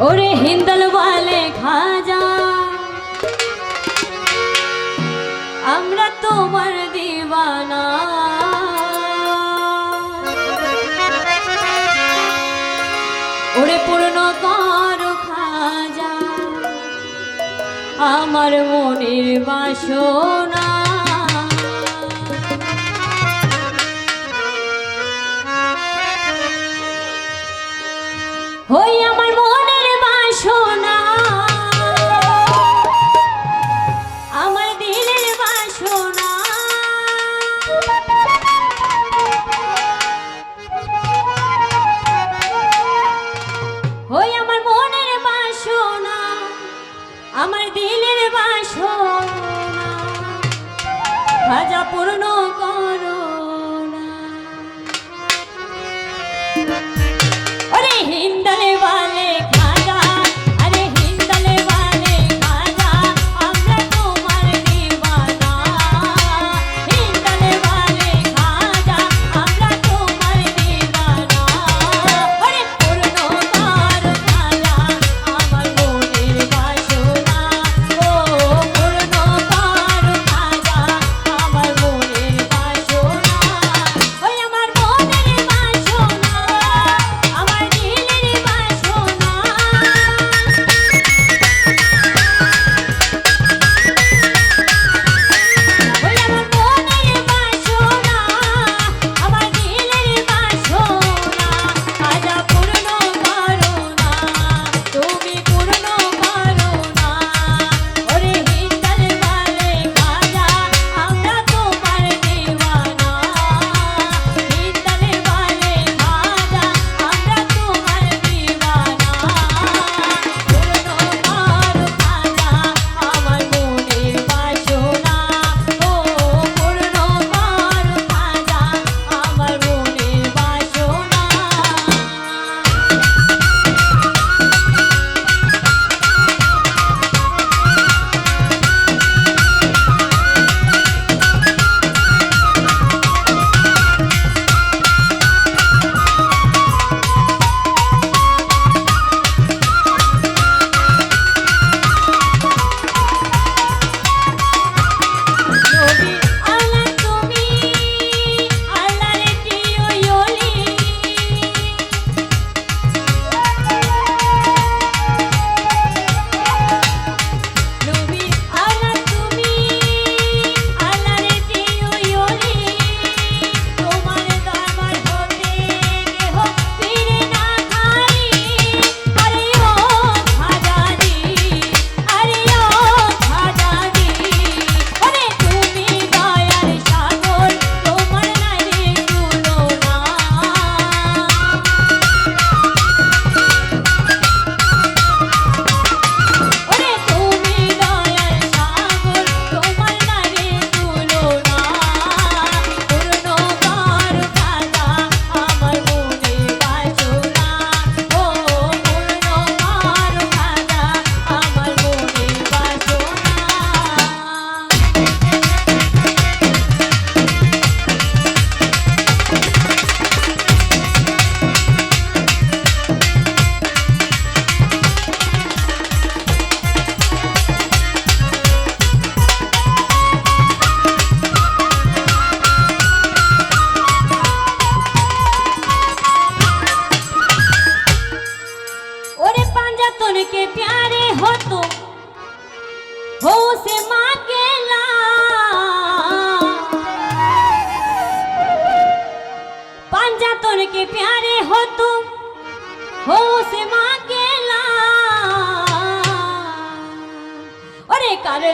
ওরে হিন্দল বলে খাজা। আমরা তোমার দিবানা। ওরে পূর্ণ কর খাজা আমার মনের বাসর পূর্ণ করো না।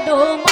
দোমা